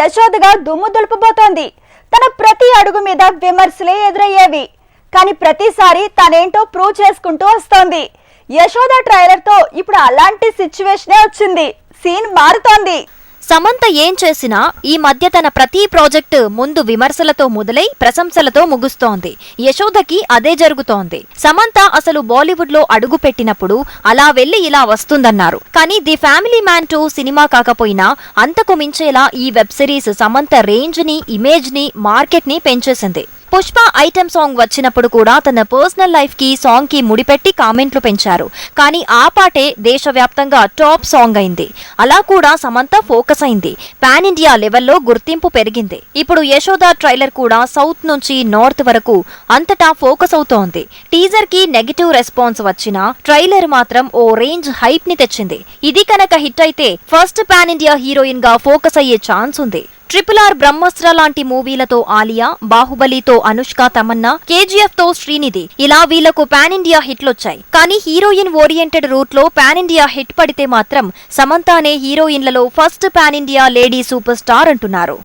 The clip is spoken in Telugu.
యశోదగా దుమ్ము దులుపుబోతోంది. తన ప్రతి అడుగు మీద విమర్శలే ఎదురయ్యేవి. కానీ ప్రతిసారి తనేంటో ప్రూవ్ చేసుకుంటూ వస్తోంది. యశోద ట్రైలర్తో ఇప్పుడు అలాంటి సిచ్యువేషనే వచ్చింది. సీన్ మారుతోంది. సమంత ఏం చేసినా ఈ మధ్య తన ప్రతి ప్రాజెక్టు ముందు విమర్శలతో మొదలై ప్రశంసలతో ముగుస్తోంది. యశోదకి అదే జరుగుతోంది. సమంత అసలు బాలీవుడ్లో అడుగు పెట్టినప్పుడు అలా వెళ్ళి ఇలా వస్తుందన్నారు. కానీ the family man two cinema కాకపోయినా అంతకు మించేలా ఈ వెబ్ సిరీస్ సమంత రేంజ్ని ఇమేజ్ని మార్కెట్ని పెంచేసింది. పుష్ప ఐటెం సాంగ్ వచ్చినప్పుడు కూడా తన పర్సనల్ లైఫ్కి సాంగ్కి ముడిపెట్టి కామెంట్లు పెంచారు. కానీ ఆ పాటే దేశవ్యాప్తంగా టాప్ సాంగ్ అయింది. అలా కూడా సమంత ఫోకస్ అయింది. పాన్ ఇండియా లెవెల్లో గుర్తింపు పెరిగింది. ఇప్పుడు యశోద ట్రైలర్ కూడా సౌత్ నుంచి నార్త్ వరకు అంతటా ఫోకస్ అవుతోంది. టీజర్కి నెగిటివ్ రెస్పాన్స్ వచ్చినా ట్రైలర్ మాత్రం ఓ రేంజ్ హైప్ని తెచ్చింది. ఇది కనుక హిట్ అయితే ఫస్ట్ పాన్ ఇండియా హీరోయిన్గా ఫోకస్ అయ్యే ఛాన్స్ ఉంది. ట్రిపుల్ ఆర్ బ్రహ్మాస్త్ర లాంటి మూవీలతో ఆలియా బాహుబలితో అనుష్క తమన్నా కేజీఎఫ్తో శ్రీనిధి. ఇలా వీళ్ళకు పాన్ ఇండియా హిట్లొచ్చాయి. కానీ హీరోయిన్ ఓరియంటెడ్ రూట్లో పాన్ ఇండియా హిట్ పడితే మాత్రం సమంత అనే హీరోయిన్లలో first pan India lady super star అంటున్నారు.